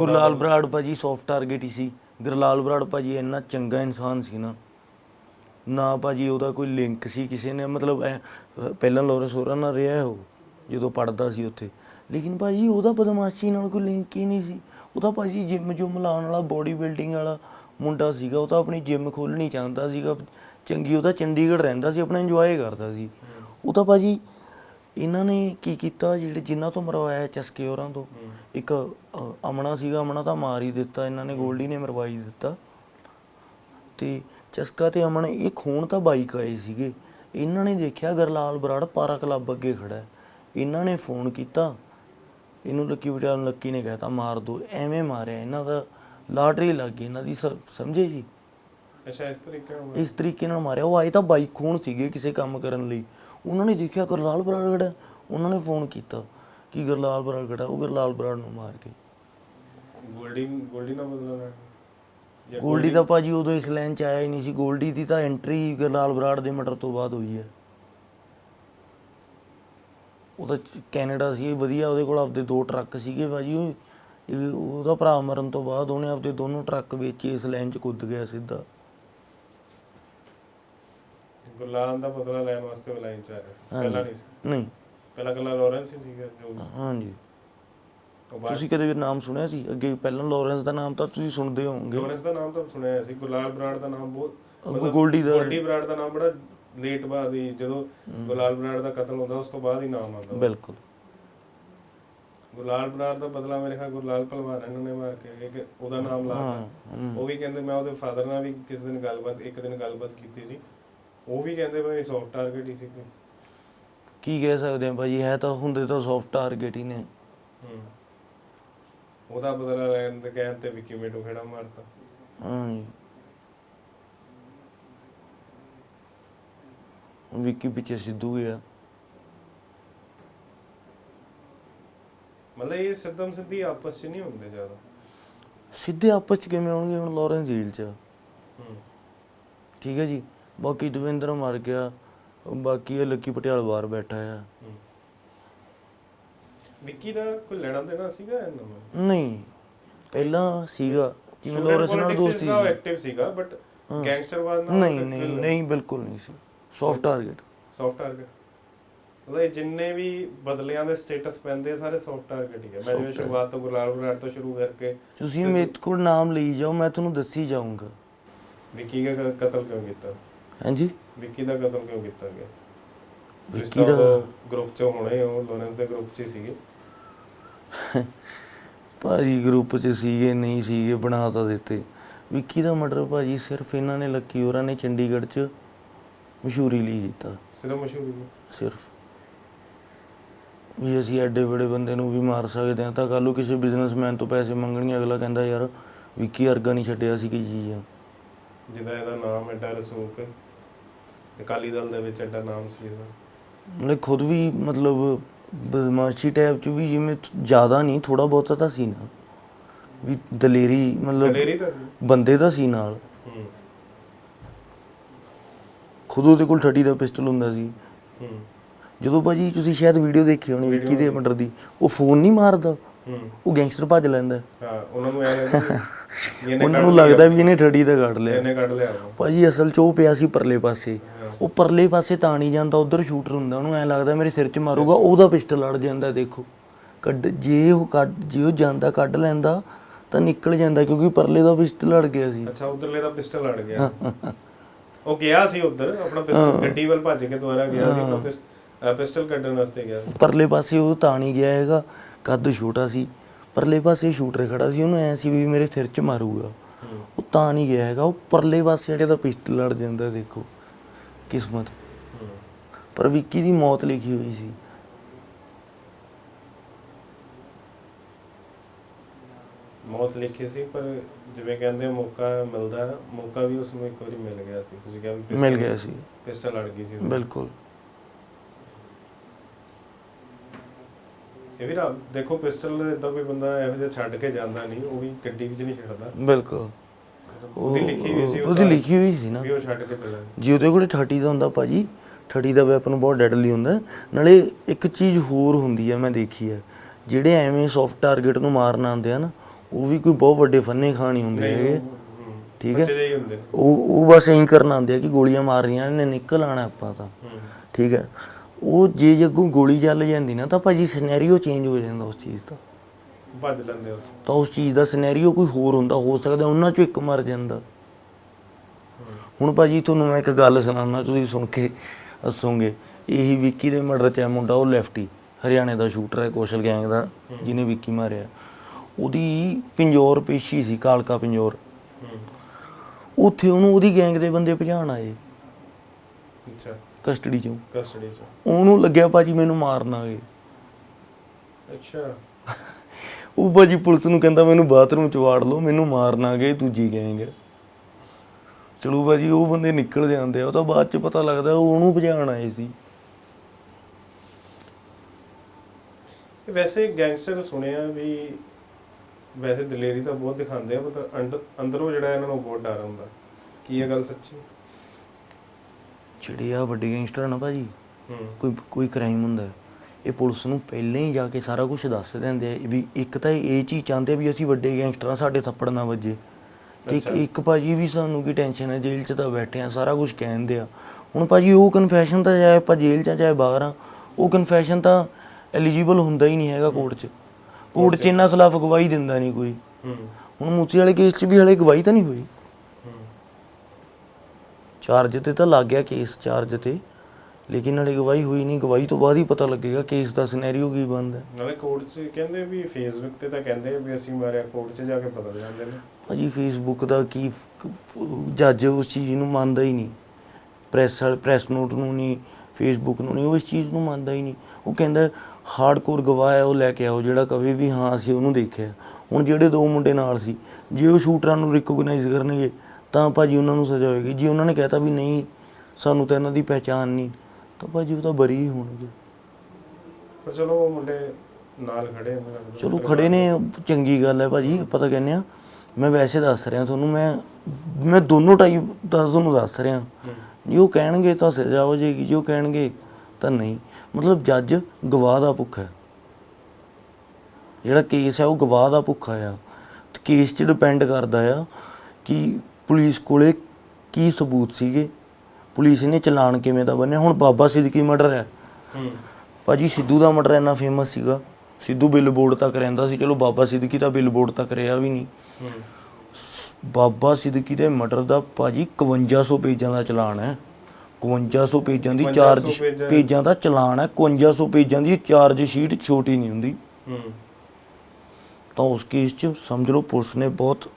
ਗੁਰਲਾਲ ਬਰਾੜ ਭਾਜੀ soft target ਹੀ ਸੀ। ਗੁਰਲਾਲ ਬਰਾੜ ਭਾਜੀ ਇੰਨਾ ਚੰਗਾ ਇਨਸਾਨ ਸੀ ਨਾ। ਨਾ ਭਾਜੀ ਉਹਦਾ ਕੋਈ ਲਿੰਕ ਸੀ ਕਿਸੇ ਨੇ ਮਤਲਬ ਅਹ, ਪਹਿਲਾਂ ਲੋਰੈਂਸ ਹੋਰਾਂ ਨਾਲ ਰਿਹਾ ਉਹ ਜਦੋਂ ਪੜਦਾ ਸੀ ਉੱਥੇ। ਲੇਕਿਨ ਭਾਜੀ ਉਹਦਾ ਬਦਮਾਸ਼ੀ ਨਾਲ ਕੋਈ ਲਿੰਕ ਹੀ ਨਹੀਂ ਸੀ। ਉਹ ਤਾਂ ਭਾਜੀ ਜਿਮ ਜੁਮ ਲਾਉਣ ਵਾਲਾ ਬੋਡੀ ਬਿਲਡਿੰਗ ਵਾਲਾ ਮੁੰਡਾ ਸੀਗਾ। ਉਹ ਤਾਂ ਆਪਣੀ ਜਿਮ ਖੋਲਣੀ ਚਾਹੁੰਦਾ ਸੀਗਾ। ਚੰਗੀ ਉਹ ਤਾਂ ਚੰਡੀਗੜ੍ਹ ਰਹਿੰਦਾ ਸੀ ਆਪਣਾ ਇੰਜੋਏ ਕਰਦਾ ਸੀ। ਉਹ ਤਾਂ ਭਾਜੀ ਇਹਨਾਂ ਨੇ ਕੀ ਕੀਤਾ ਜਿਹੜੇ ਜਿਨ੍ਹਾਂ ਤੋਂ ਮਰਵਾਇਆ ਚਸਕੇ ਹੋਰਾਂ ਤੋਂ ਇੱਕ ਅ, ਅਮਣਾ ਸੀਗਾ ਅਮਣਾ ਤਾਂ ਮਾਰ ਹੀ ਦਿੱਤਾ ਇਹਨਾਂ ਨੇ ਗੋਲਡੀ ਨੇ ਮਰਵਾਈ ਦਿੱਤਾ। ਤੇ ਚਸਕਾ ਤੇ ਅਮਨ ਇਹ ਖੂਨ ਤਾਂ ਬਾਈਕ ਆਏ ਸੀਗੇ। ਇਹਨਾਂ ਨੇ ਦੇਖਿਆ ਗਰਲਾਲ ਬਰਾੜ ਪਾਰਾ ਕਲੱਬ ਅੱਗੇ ਖੜਾ ਹੈ। ਇਹਨਾਂ ਨੇ ਫੋਨ ਕੀਤਾ। ਇਹਨੂੰ ਲੱਕੀ ਬਚਾਰਨ ਲੱਕੀ ਨੇ ਕਹਿਤਾ ਮਾਰ ਦੋ। ਐਵੇਂ ਮਾਰਿਆ। ਇਹਨਾਂ ਦਾ ਲਾਟਰੀ ਲੱਗ ਗਈ। ਇਹਨਾਂ ਦੀ ਸ- ਸਮਝੇ ਜੀ? ਅੱਛਾ ਇਸ ਤਰੀਕੇ ਨਾਲ ਇਸ ਤਰੀਕੇ ਨਾਲ ਮਾਰਿਆ। ਉਹ ਆਏ ਤਾਂ ਬਾਈਕ ਖੂਨ ਸੀਗੇ ਕਿਸੇ ਕੰਮ ਕਰਨ ਲਈ। ਉਹਨਾਂ ਨੇ ਦੇਖਿਆ ਗਰਲਾਲ ਬਰਾੜ ਖੜਾ ਹੈ। ਉਹਨਾਂ ਨੇ ਫੋਨ ਕੀਤਾ ਕਿ ਗਰਲਾਲ ਬਰਾੜ ਖੜਾ ਉਹ ਗਰਲਾਲ ਬਰਾੜ ਨੂੰ ਮਾਰ ਕੇ। ਗੋਲਡੀ ਗੋਲਡੀ ਨਾਲ ਬਦਲਾ ਲੈਣਾ ਜਾਂ ਗੋਲਡੀ ਤਾਂ ਭਾਜੀ ਉਦੋਂ ਇਸ ਲਾਈਨ ਚ ਆਇਆ ਹੀ ਨਹੀਂ ਸੀ। ਗੋਲਡੀ ਦੀ ਤਾਂ ਐਂਟਰੀ ਗਰਲਾਲ ਬਰਾੜ ਦੇ ਮਟਰ ਤੋਂ ਬਾਅਦ ਹੋਈ ਹੈ। ਉਹ ਤਾਂ ਚ- ਕੈਨੇਡਾ ਸੀ। ਵਧੀਆ ਉਹਦੇ ਕੋਲ ਆਪਦੇ ਦੋ ਟਰੱਕ ਸੀਗੇ ਭਾਜੀ। ਉਹ ਇਹ- ਉਹਦਾ ਭਰਾ ਮਰਨ ਤੋਂ ਬਾਅਦ ਉਹਨੇ ਆਪਦੇ ਦੋਨੋਂ ਟਰੱਕ ਵੇਚੇ ਇਸ ਲਾਈਨ ਚ ਕੁੱਦ ਗਿਆ ਸਿੱਧਾ। ਗੁਰਲਾਲ ਦਾ ਬਦਲਾ ਲੈਣ ਵਾਸਤੇ ਚ ਆ ਰਿਹਾ ਸੀ ਪਹਿਲਾਂ ਨਹੀਂ ਸੀ। ਨਹੀਂ। ਪਹਿਲਾਂ ਕੱਲਾ ਲਾਰੈਂਸ ਹੀ ਸੀਗਾ ਜੋ ਹਾਂਜੀ। ਤੁਸੀਂ ਕਦੇ ਵੀ ਨਾਮ ਸੁਣਿਆ ਸੀ? ਅੱਗੇ ਪਹਿਲਾਂ ਲਾਰੈਂਸ ਦਾ ਨਾਮ ਤਾਂ ਤੁਸੀਂ ਸੁਣਦੇ ਹੋਵੋਗੇ। ਲਾਰੈਂਸ ਦਾ ਨਾਮ ਤਾਂ ਸੁਣਿਆ ਸੀ। ਗੁਰਲਾਲ ਬਰਾੜ ਦਾ ਨਾਮ ਬਹੁਤ ਗੋਲਡੀ ਦਾ- ਗੋਲਡੀ ਬਰਾੜ ਦਾ ਨਾਮ ਬੜਾ ਲੇਟ ਬਾਅਦ ਹੀ ਜਦੋਂ ਗੁਰਲਾਲ ਬਰਾੜ ਦਾ ਕਤਲ ਹੁੰਦਾ ਉਸ ਤੋਂ ਬਾਅਦ ਹੀ ਨਾਮ ਆਉਂਦਾ। ਬਿਲਕੁਲ। ਗੁਰਲਾਲ ਬਰਾੜ ਦਾ ਬਦਲਾ ਮੇਰੇ ਖਿਆਲ ਗੁਰਲਾਲ ਪਹਿਲਵਾਨ ਇਹਨਾਂ ਨੇ ਮਾਰ ਕੇ ਇੱਕ ਉਹਦਾ ਨਾਮ ਲਾਤਾ। ਉਹ ਵੀ ਕਹਿੰਦੇ ਮੈਂ ਉਹਦੇ ਫਾਦਰ ਨਾਲ ਵੀ ਕਿਸੇ ਦਿਨ ਗੱਲਬਾਤ ਇੱਕ ਦਿਨ ਗੱਲਬਾਤ ਕੀਤੀ ਸੀ। ਉਹ ਵੀ ਕਹਿੰਦੇ ਮੈਂ ਸੌਫਟ ਟਾਰਗੇਟ ਹੀ ਸੀ ਕੋਈ ਕੀ ਕਹਿ ਸਕਦੇ ਆ ਭਾਜੀ ਹੈ ਤਾਂ ਹੁੰਦੇ ਤਾਂ ਸੌਫਟ ਟਾਰਗੇਟ ਹੀ ਨੇ। ਹੂੰ। ਉਹਦਾ ਬਦਲਾ ਲੈਣ ਦੇ ਕਹਿਣ ਤੇ ਵਿੱਕੀ ਮੇਟੂ ਖੇੜਾ ਮਾਰਤਾ। ਹਾਂਜੀ। ਵਿੱਕੀ ਪਿੱਛੇ ਸਿੱਧੂ ਗਿਆ। ਮਤਲਬ ਇਹ ਸਿੱਧਮ ਸਿੱਧੀ ਆਪਸ 'ਚ ਨਹੀਂ ਹੁੰਦੇ ਜ਼ਿਆਦਾ। ਸਿੱਧੇ ਆਪਸ ਚ ਕਿਵੇਂ ਆਉਣਗੇ ਹੁਣ ਲਾਰੈਂਸ ਜੇਲ੍ਹ ਚ? ਆ। ਹੂੰ। ਠੀਕ ਹੈ ਜੀ। ਬਾਕੀ ਦਵਿੰਦਰ ਮਰ ਗਿਆ ਬਾਕੀ ਇਹ ਲੱਕੀ ਪਟਿਆਲ ਬਾਹਰ ਬੈਠਾ ਆ। ਵਿੱਕੀ ਦਾ ਕੋਈ ਲੈਣਾ ਦੇਣਾ ਸੀਗਾ ਇਹਨਾਂ ਨਾਲ ਨਹੀਂ ਪਹਿਲਾਂ ਸੀਗਾ ਜਿਵੇਂ ਲਾਰੈਂਸ ਨਾਲ ਦੋਸਤੀ ਸੀ। ਐਕਟਿਵ ਸੀਗਾ ਬਟ। ਗੈਂਗਸਟਰਵਾਦ ਨਾਲ ਨਹੀਂ ਨਹੀਂ ਨਹੀਂ ਬਿਲਕੁਲ ਨਹੀਂ ਸੀ। ਸੌਫਟ ਟਾਰਗੇਟ ਸੌਫਟ ਟਾਰਗੇਟ ਮਤਲਬ ਇਹ ਜਿੰਨੇ ਵੀ ਬਦਲਿਆਂ ਦੇ ਸਟੇਟਸ ਪੈਂਦੇ ਸਾਰੇ ਸੌਫਟ ਟਾਰਗੇਟ ਹੀ ਹੈ ਮੈਂ ਜਿਵੇਂ ਸ਼ੁਰੂਆਤ ਤੋਂ ਗੁਰਲਾਲ ਬਰਾੜ ਤੋਂ ਸ਼ੁਰੂ ਕਰਕੇ ਤੁਸੀਂ ਮੇਰੇ ਕੋਲ ਨਾਮ ਲਈ ਜਾਓ ਮੈਂ ਤੁਹਾਨੂੰ ਦੱਸੀ ਜਾਊਂਗਾ। ਵਿੱਕੀ ਦਾ ਕਤਲ ਕਿਉਂ ਕੀਤਾ? ਹਾਂਜੀ। ਵਿੱਕੀ ਦਾ ਕਤਲ ਕਿਉਂ ਕੀਤਾ ਗਿਆ? ਵਿੱਕੀ ਦਾ ਗਰੁੱਪ ਚ ਹੋਣੇ ਉਹ ਲੋਰੈਂਸ ਦੇ ਗਰੁੱਪ ਚ ਸੀਗੇ। ਭਾਜੀ ਗਰੁੱਪ 'ਚ ਸੀਗੇ ਨਹੀਂ ਸੀਗੇ ਬਣਾ ਤਾਂ ਦਿੱਤੇ। ਵਿੱਕੀ ਦਾ ਮਰਡਰ ਭਾਜੀ ਸਿਰਫ ਇਹਨਾਂ ਨੇ ਲੱਕੀ ਹੋਰਾਂ ਨੇ ਚੰਡੀਗੜ੍ਹ 'ਚ ਮਸ਼ਹੂਰੀ ਲਈ ਕੀਤਾ। ਸਿਰਫ ਮਸ਼ਹੂਰੀ ਸਿਰਫ। ਵੀ ਅਸੀਂ ਐਡੇ ਬੜੇ ਬੰਦੇ ਨੂੰ ਵੀ ਮਾਰ ਸਕਦੇ ਹਾਂ ਤਾਂ ਕੱਲ੍ਹ ਨੂੰ ਕਿਸੇ ਬਿਜ਼ਨਸਮੈਨ ਤੋਂ ਪੈਸੇ ਮੰਗਣਗੇ ਅਗਲਾ ਕਹਿੰਦਾ ਯਾਰ ਵਿੱਕੀ ਵਰਗਾ ਨਹੀਂ ਛੱਡਿਆ ਸੀ ਕੀ ਚੀਜ਼ ਆ? ਜਿਹਦਾ ਇਹਦਾ ਨਾਮ ਐਡਾ ਰਸੂਖ ਅਕਾਲੀ ਦਲ ਦੇ ਵਿੱਚ ਐਡਾ ਨਾਮ ਸੀ ਇਹਦਾ। ਮਤਲਬ ਖੁਦ ਵੀ ਮਤਲਬ ਬਦਮਾਸ਼ੀ ਟਾਈਪ 'ਚ ਵੀ ਜਿਵੇਂ ਜ਼ਿਆਦਾ ਨਹੀਂ ਥੋੜਾ ਬਹੁਤਾ ਤਾਂ ਸੀ ਨਾ। ਵੀ ਦਲੇਰੀ ਮਤਲਬ ਦਲੇਰੀ ਤਾਂ ਸੀ। ਬੰਦੇ ਦਾ ਸੀ ਨਾਲ। ਹੂੰ। ਖੁਦ ਉਹਦੇ ਕੋਲ 30 ਦਾ ਪਿਸਟਲ ਹੁੰਦਾ ਸੀ। ਹੂੰ। ਜਦੋਂ ਭਾਜੀ ਤੁਸੀਂ ਸ਼ਾਇਦ ਵੀਡੀਓ ਦੇਖੀ ਹੋਣੀ ਵਿੱਕੀ ਦੇ ਮਰਡਰ ਦੀ ਉਹ ਫੋਨ ਨਹੀਂ ਮਾਰਦਾ। ਉਹ ਗੈਂਗਸਟਰ ਭੱਜ ਲੈਂਦਾ। ਹਾਂ ਉਹਨਾਂ ਨੂੰ ਐ ਲੱਗਦਾ ਉਹਨਾਂ ਨੂੰ ਲੱਗਦਾ ਵੀ ਇਹਨੇ 30 ਦਾ ਕੱਢ ਲਿਆ। ਇਹਨੇ ਕੱਢ ਲਿਆ। ਭਾਜੀ ਅਸਲ 'ਚ ਉਹ ਪਿਆ ਸੀ ਪਰਲੇ ਪਾਸੇ। ਉਹ ਪਰਲੇ ਪਾਸੇ ਤਾਂ ਨਹੀਂ ਜਾਂਦਾ ਉਧਰ ਸ਼ੂਟਰ ਹੁੰਦਾ। ਉਹਨੂੰ ਐ ਲੱਗਦਾ ਮੇਰੇ ਸਿਰ 'ਚ ਮਾਰੂਗਾ ਉਹਦਾ ਪਿਸਟਲ ਅੜ ਜਾਂਦਾ ਦੇਖੋ। ਕੱਢ ਜੇ ਉਹ ਕੱਢ ਜੇ ਉਹ ਜਾਂਦਾ ਕੱਢ ਲੈਂਦਾ ਤਾਂ ਨਿਕਲ ਜਾਂਦਾ ਕਿਉਂਕਿ ਪਰਲੇ ਦਾ ਪਿਸਟਲ ਅੜ ਗਿਆ ਸੀ। ਅੱਛਾ ਉਧਰਲੇ ਦਾ ਪਿਸਟਲ ਅੜ ਗਿਆ। ਉਹ ਗਿਆ ਸੀ ਉਧਰ ਆਪਣਾ ਪਿਸਟਲ ਗੱਡੀ ਵੱਲ ਭੱਜ ਕੇ ਦੁਬਾਰਾ ਗਿਆ ਸੀ ਆਪਣਾ ਪਿਸ- ਅਹ ਪਿਸਟਲ ਕੱਢਣ ਵਾਸਤੇ ਗਿਆ ਸੀ ਪਰਲੇ ਪਾਸੇ ਉਹ ਤਾਂ ਨਹੀਂ ਗਿਆ ਹੈਗਾ ਕੱਦ ਛੋਟਾ ਸੀ ਪਰਲੇ ਪਾਸੇ ਸ਼ੂਟਰ ਖੜਾ ਸੀ ਉਹਨੂੰ ਐ ਸੀ ਵੀ ਮੇਰੇ ਸਿਰ 'ਚ ਮਾਰੂਗਾ। ਉਹ ਤਾਂ ਨਹੀਂ ਗਿਆ ਹੈਗਾ ਉਹ ਪਰਲੇ ਪਾਸੇ ਜਿਹੜੇ ਦਾ ਪਿਸਟਲ ਲੜ ਜਾਂਦਾ ਦੇਖੋ ਕਿਸਮਤ। ਪਰ ਵਿੱਕੀ ਦੀ ਮੌਤ ਲਿਖੀ ਹੋਈ ਸੀ ਮੌਤ ਲਿਖੀ ਸੀ ਪਰ ਜਿਵੇਂ ਕਹਿੰਦੇ ਮੌਕਾ ਮਿਲਦਾ ਮੌਕਾ ਵੀ ਉਸ ਨੂੰ ਇੱਕ ਵਾਰੀ ਮਿਲ ਗਿਆ ਸੀ ਤੁਸੀਂ ਕਿਹਾ ਵੀ ਮਿਲ ਗਿਆ ਸੀ ਪਿਸਟਲ ਅੜ ਗਈ ਸੀ। ਬਿਲਕੁਲ ਇਹ ਵੀ ਨਾ ਦੇਖੋ ਪਿਸਟਲ ਇਦਾਂ ਕੋਈ ਬੰਦਾ ਇਹੋ ਜਿਹਾ ਛੱਡ ਕੇ ਜਾਂਦਾ ਨਹੀਂ ਉਹ ਵੀ ਗੱਡੀ 'ਚ ਨਹੀਂ ਛੱਡਦਾ। ਬਿਲਕੁਲ। ਉਹਦੀ ਲਿਖੀ ਹੋਈ ਸੀ ਉਹ- ਉਹ ਉਹਦੀ ਲਿਖੀ ਹੋਈ ਸੀ ਨਾ। ਵੀ ਉਹ ਛੱਡ ਕੇ ਚਲਾ ਗਿਆ। ਜੇ ਉਹਦੇ ਕੋਲੇ 30 ਦਾ ਹੁੰਦਾ ਭਾਜੀ 30 ਦਾ ਵੈਪਨ ਬਹੁਤ ਡੈਡਲੀ ਹੁੰਦਾ। ਨਾਲੇ ਇੱਕ ਚੀਜ਼ ਹੋਰ ਹੁੰਦੀ ਆ ਮੈਂ ਦੇਖੀ ਆ। ਜਿਹੜੇ ਐਵੇਂ ਸੌਫਟ ਟਾਰਗੇਟ ਨੂੰ ਮਾਰਨ ਆਉਂਦੇ ਆ ਨਾ ਉਹ ਵੀ ਕੋਈ ਬਹੁਤ ਵੱਡੇ ਫੰਨੇ ਖਾਣੀ ਹੁੰਦੇ ਹੈਗੇ। ਠੀਕ ਹੈ। ਉਹ ਉਹ ਬਸ ਐਂ ਕਰਨ ਆਉਂਦੇ ਆ ਕਿ ਗੋਲੀਆਂ ਮਾਰ ਰਹੀਆਂ ਨੇ ਨਿਕਲ ਆਣਾ ਆਪਾਂ ਤਾਂ। ਠੀਕ ਹੈ? ਉਹ ਜੇ ਜੇ ਅੱਗੋਂ ਗੋਲੀ ਚੱਲ ਜਾਂਦੀ ਨਾ ਤਾਂ ਭਾਜੀ ਸਿਨੈਰੀਓ ਚੇਂਜ ਹੋ ਜਾਂਦਾ ਉਸ ਚੀਜ਼ ਦਾ ਭੱਜ ਲੈਂਦੇ ਹੋ ਤਾਂ ਉਸ ਚੀਜ਼ ਦਾ ਸਿਨੈਰੀਓ ਕੋਈ ਹੋਰ ਹੁੰਦਾ ਹੋ ਸਕਦਾ ਉਹਨਾਂ ਚੋਂ ਇੱਕ ਮਰ ਜਾਂਦਾ। ਹੁਣ ਭਾਜੀ ਤੁਹਾਨੂੰ ਮੈਂ ਇੱਕ ਗੱਲ ਸੁਣਾਉਣਾ ਤੁਸੀਂ ਸੁਣ ਕੇ ਹੱਸੋਗੇ। ਇਹੀ ਵਿੱਕੀ ਦੇ ਮਰਡਰ ਚ ਮੁੰਡਾ ਉਹ ਲੈਫਟੀ ਹਰਿਆਣੇ ਦਾ ਸ਼ੂਟਰ ਹੈ ਕੌਸ਼ਲ ਗੈਂਗ ਦਾ ਜਿਹਨੇ ਵਿੱਕੀ ਮਾਰਿਆ। ਉਹਦੀ ਪਿੰਜੌਰ ਪੇਸ਼ੀ ਸੀ ਕਾਲਕਾ ਪਿੰਜੌਰ। ਉੱਥੇ ਉਹਨੂੰ ਉਹਦੀ ਗੈਂਗ ਦੇ ਬੰਦੇ ਭਜਾਣ ਆਏ। ਅੱਛਾ। ਕਸਟਡੀ ਚੋਂ। ਕਸਟਡੀ ਚ। ਉਹਨੂੰ ਲੱਗਿਆ ਭਾਜੀ ਮੈਨੂੰ ਮਾਰਨ ਆ ਗਏ। ਅੱਛਾ। ਉਹ ਭਾਜੀ ਪੁਲਿਸ ਨੂੰ ਕਹਿੰਦਾ ਮੈਨੂੰ ਬਾਥਰੂਮ ਚ ਵਾੜ ਲਓ ਮੈਨੂੰ ਮਾਰਨ ਆ ਗਏ ਦੂਜੀ ਗੈਂਗ ਹੈ ਚਲੋ ਭਾਜੀ ਉਹ ਬੰਦੇ ਨਿਕਲ ਜਾਂਦੇ ਆ ਉਹ ਤਾਂ ਬਾਅਦ ਚ ਪਤਾ ਲੱਗਦਾ ਉਹ ਉਹਨੂੰ ਭਜਾਣ ਆਏ ਸੀ। ਵੈਸੇ ਗੈਂਗਸਟਰ ਸੁਣਿਆ ਵੀ ਵੈਸੇ ਦਲੇਰੀ ਤਾਂ ਬਹੁਤ ਦਿਖਾਉਂਦੇ ਆ ਪਰ ਅੰਦਰੋਂ ਜਿਹੜਾ ਇਹਨਾਂ ਨੂੰ ਬਹੁਤ ਡਰ ਹੁੰਦਾ। ਕੀ ਇਹ ਗੱਲ ਸੱਚੀ? ਜਿਹੜੇ ਆ ਵੱਡੇ ਗੈਂਗਸਟਰ ਨਾ ਭਾਜੀ ਕੋਈ ਕੋਈ ਕ੍ਰਾਈਮ ਹੁੰਦਾ। ਹੈ, ਇਹ ਪੁਲਿਸ ਨੂੰ ਪਹਿਲਾਂ ਹੀ ਜਾ ਕੇ ਸਾਰਾ ਕੁਝ ਦੱਸ ਦਿੰਦੇ ਆ ਵੀ ਇੱਕ ਤਾਂ ਇਹ ਚੀਜ਼ ਚਾਹੁੰਦੇ ਆ ਵੀ ਅਸੀਂ ਵੱਡੇ ਗੈਂਗਸਟਰਾਂ ਸਾਡੇ ਥੱਪੜ ਨਾ ਵੱਜੇ। ਤੇ ਇੱਕ। ਇੱਕ ਭਾਜੀ ਵੀ ਸਾਨੂੰ ਕੀ ਟੈਨਸ਼ਨ ਹੈ ਜੇਲ੍ਹ 'ਚ ਤਾਂ ਬੈਠੇ ਆ ਸਾਰਾ ਕੁਝ ਕਹਿੰਦੇ ਆ। ਹੁਣ ਭਾਜੀ ਉਹ ਕਨਫੈਸ਼ਨ ਤਾਂ ਚਾਹੇ ਆਪਾਂ ਜੇਲ੍ਹ 'ਚ ਆ, ਚਾਹੇ ਬਾਹਰ ਆ ਉਹ ਕਨਫੈਸ਼ਨ ਤਾਂ ਐਲੀਜੀਬਲ ਹੁੰਦਾ ਹੀ ਨਹੀਂ ਹੈਗਾ ਕੋਰਟ 'ਚ। ਕੋਰਟ 'ਚ ਇਹਨਾਂ ਖਿਲਾਫ ਗਵਾਹੀ ਦਿੰਦਾ ਨਹੀਂ ਕੋਈ। ਹੂੰ। ਹੁਣ ਮੂਸੇ ਵਾਲੇ ਕੇਸ 'ਚ ਵੀ ਹਲੇ ਗਵਾਹੀ ਤਾਂ ਨਹੀਂ ਹੋਈ। ਚਾਰਜ ਤੇ ਤਾਂ ਲੱਗ ਗਿਆ ਕੇਸ ਚਾਰਜ ਤੇ। ਲੇਕਿਨ ਹਲੇ ਗਵਾਹੀ ਹੋਈ ਨਹੀਂ ਗਵਾਹੀ ਤੋਂ ਬਾਅਦ ਹੀ ਪਤਾ ਲੱਗੇਗਾ ਕੇਸ ਦਾ ਸਿਨੈਰੀਓ ਕੀ ਬਣਦਾ। ਨਾਲੇ ਕੋਰਟ 'ਚ ਕਹਿੰਦੇ ਵੀ ਫੇਸਬੁੱਕ ਤੇ ਤਾਂ ਕਹਿੰਦੇ ਆ ਵੀ ਅਸੀਂ ਮਾਰਿਆ ਕੋਰਟ 'ਚ ਜਾ ਕੇ ਪਤਾ ਲੱਗ ਜਾਂਦੇ ਨੇ। ਭਾਜੀ ਫੇਸਬੁੱਕ ਦਾ ਕੀ ਜੱਜ ਉਸ ਚੀਜ਼ ਨੂੰ ਮੰਨਦਾ ਹੀ ਨਹੀਂ। ਪ੍ਰੈਸ ਪ੍ਰੈਸ ਨੋਟ ਨੂੰ ਨਹੀਂ ਫੇਸਬੁੱਕ ਨੂੰ ਨਹੀਂ ਉਹ ਇਸ ਚੀਜ਼ ਨੂੰ ਮੰਨਦਾ ਹੀ ਨਹੀਂ। ਉਹ ਕਹਿੰਦਾ ਹਾਰਡਕੋਰ ਗਵਾਹ ਹੈ ਉਹ ਲੈ ਕੇ ਆਓ ਜਿਹੜਾ ਕਵੇ ਵੀ ਹਾਂ ਅਸੀਂ ਉਹਨੂੰ ਦੇਖਿਆ। ਹੁਣ ਜਿਹੜੇ ਦੋ ਮੁੰਡੇ ਨਾਲ ਸੀ ਜੇ ਉਹ ਸ਼ੂਟਰਾਂ ਨੂੰ ਰਿਕੋਗਨਾਈਜ਼ ਕਰਨਗੇ ਤਾਂ ਭਾਜੀ ਉਹਨਾਂ ਨੂੰ ਸਜ਼ਾ ਹੋਏਗੀ। ਜੇ ਉਹਨਾਂ ਨੇ ਕਹਿਤਾ ਵੀ ਨਹੀਂ ਸਾਨੂੰ ਤਾਂ ਇਹਨਾਂ ਦੀ ਪਹਿਚਾਣ ਨਹੀਂ ਤਾਂ ਭਾਜੀ ਉਹ ਤਾਂ ਬਰੀ ਹੀ ਹੋਣਗੇ। ਪਰ ਚਲੋ ਉਹ ਮੁੰਡੇ ਨਾਲ ਖੜੇ ਨੇ ਚਲੋ ਖੜੇ ਨੇ ਚੰਗੀ ਗੱਲ ਹੈ ਭਾਜੀ ਪਤਾ ਕਹਿੰਦੇ ਆ ਮੈਂ ਵੈਸੇ ਦੱਸ ਰਿਹਾ ਤੁਹਾਨੂੰ ਮੈਂ ਮੈਂ ਦੋਨੋਂ ਟਾਈਪ ਦਾ ਤੁਹਾਨੂੰ ਦੱਸ ਰਿਹਾ। ਜੇ ਉਹ ਕਹਿਣਗੇ ਤਾਂ ਸਜ਼ਾ ਹੋ ਜਾਏਗੀ ਜੇ ਉਹ ਕਹਿਣਗੇ ਤਾਂ ਨਹੀਂ। ਮਤਲਬ ਜੱਜ ਗਵਾਹ ਦਾ ਭੁੱਖਾ ਹੈ। ਜਿਹੜਾ ਕੇਸ ਹੈ ਉਹ ਗਵਾਹ ਦਾ ਭੁੱਖਾ ਆ। ਤੇ ਕੇਸ 'ਚ ਡਿਪੈਂਡ ਕਰਦਾ ਆ ਕਿ ਪੁਲਿਸ ਕੋਲੇ ਕੀ ਸਬੂਤ ਸੀਗੇ? ਪੁਲਿਸ ਨੇ ਚਲਾਨ ਕਿਵੇਂ ਦਾ ਬੰਨਿਆ? ਹੁਣ ਬਾਬਾ ਸਿੱਧਕੀ ਮਰਡਰ ਹੈ। ਭਾਜੀ ਸਿੱਧੂ ਦਾ ਮਰਡਰ ਇੰਨਾ ਫੇਮਸ ਸੀਗਾ। ਸਿੱਧੂ ਬਿਲਬੋਰਡ ਤੱਕ ਰਹਿੰਦਾ ਸੀ। ਚਲੋ ਬਾਬਾ ਸਿੱਧਕੀ ਤਾਂ ਬਿਲਬੋਰਡ ਤੱਕ ਰਿਹਾ ਵੀ ਨਹੀਂ। ਬਾਬਾ ਸਿੱਧਕੀ ਦੇ ਮਰਡਰ ਦਾ ਭਾਜੀ 5100 ਪੇਜਾਂ ਦਾ ਚਲਾਨ ਹੈ। 5100 ਪੇਜਾਂ ਦੀ 5100 ਚਾਰਜ ਪੇਜਾਂ- ਦਾ ਚਲਾਨ ਹੈ। 5100 ਪੇਜਾਂ ਦੀ ਚਾਰਜ ਸ਼ੀਟ ਛੋਟੀ ਨਹੀਂ ਹੁੰਦੀ। ਤਾਂ ਉਸ ਕੇਸ 'ਚ ਸਮਝ ਲਓ ਪੁਲਿਸ ਨੇ ਬਹੁਤ